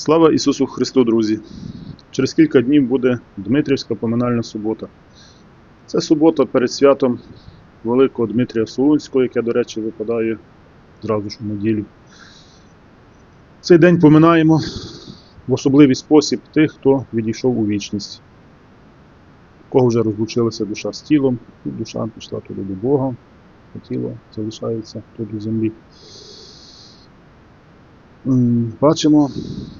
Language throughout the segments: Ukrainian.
Слава Ісусу Христу, друзі! Через кілька днів буде Дмитрівська поминальна субота. Це субота перед святом Великого Дмитрія Солунського, яке, до речі, випадає зразу ж у неділю. Цей день поминаємо в особливий спосіб тих, хто відійшов у вічність, у кого вже розлучилася душа з тілом, і душа пішла туди до Бога, а тіло залишається тут у землі. Бачимо,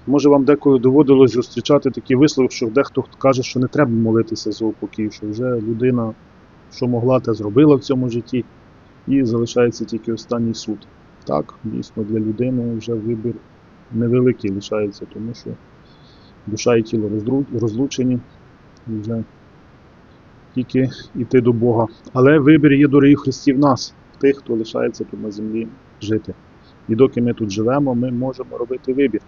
може вам деколи доводилось зустрічати такі вислови, що дехто каже, що не треба молитися за упокій, що вже людина, що могла, те зробила в цьому житті, і залишається тільки останній суд. Так, дійсно, для людини вже вибір невеликий лишається, тому що душа і тіло розлучені, вже тільки йти до Бога. Але вибір є, дорогі Христі, в нас, тих, хто лишається тут на землі жити. І доки ми тут живемо, ми можемо робити вибір.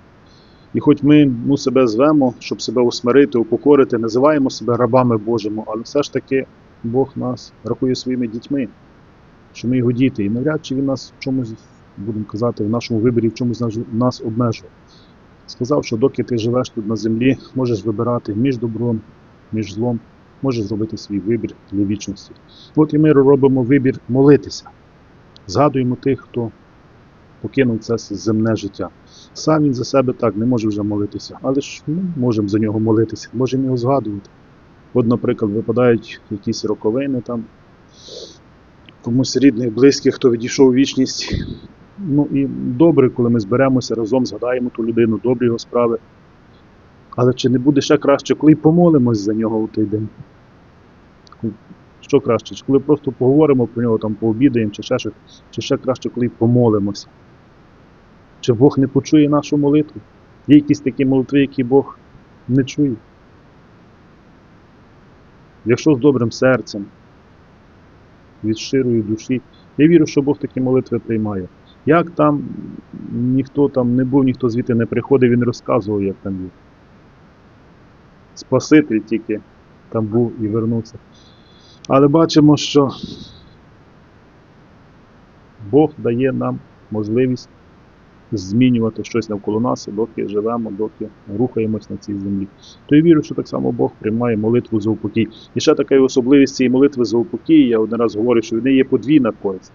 І хоч ми ну, себе звемо, щоб себе усмирити, упокорити, називаємо себе рабами Божими, але все ж таки Бог нас рахує своїми дітьми, що ми його діти. І навряд чи він нас в чомусь, будемо казати, в нашому виборі в чомусь нас- обмежує. Сказав, що доки ти живеш тут на землі, можеш вибирати між добром, між злом, можеш зробити свій вибір для вічності. От і ми робимо вибір молитися. Згадуємо тих, хто покинув це земне життя. Сам він за себе так не може вже молитися, але ж ми можемо за нього молитися, можемо його згадувати. От, наприклад, випадають якісь роковини там, комусь рідних, близьких, хто відійшов у вічність. Ну і добре, коли ми зберемося разом, згадаємо ту людину, добрі його справи. Але чи не буде ще краще, коли помолимось за нього у той день? Що краще? Чи коли просто поговоримо про нього, там пообідаємо, чи ще чи ще краще, коли помолимося? Чи Бог не почує нашу молитву? Є якісь такі молитви, які Бог не чує. Якщо з добрим серцем, від щирої душі, я вірю, що Бог такі молитви приймає. Як там ніхто там не був, ніхто звідти не приходив, він розказував, як там є. Спаситель тільки там був і вернувся. Але бачимо, що Бог дає нам можливість змінювати щось навколо нас, доки живемо, доки рухаємось на цій землі. То я вірю, що так само Бог приймає молитву за упокій. І ще така особливість цієї молитви за упокій, я один раз говорю, що в неї є подвійна користь.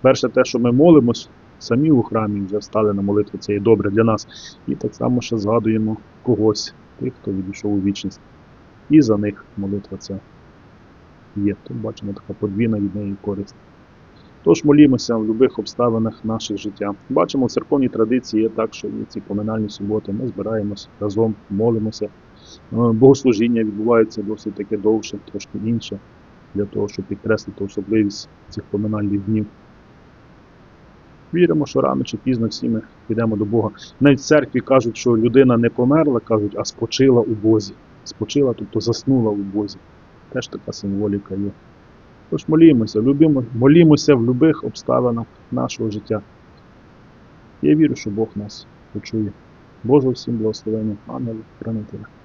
Перше, те, що ми молимось, самі у храмі вже встали на молитву, це є добре для нас. І так само ще згадуємо когось, тих, хто відійшов у вічність. І за них молитва ця є. Тут бачимо така подвійна від неї користь. Тож молімося в будь-яких обставинах наших життя. Бачимо, в церковній традиції є так, що є ці поминальні суботи. Ми збираємось разом, молимося. Е, Богослужіння відбувається досить таке довше, трошки інше, для того, щоб підкреслити особливість цих поминальних днів. Віримо, що рано чи пізно всі ми підемо до Бога. Навіть в церкві кажуть, що людина не померла, кажуть, а спочила у Бозі. Спочила, тобто заснула у Бозі. Теж така символіка є. Тож молімося, любимо, молімося в будь-яких обставинах нашого життя. Я вірю, що Бог нас почує. Боже всім благословення, ангелів, хранителя.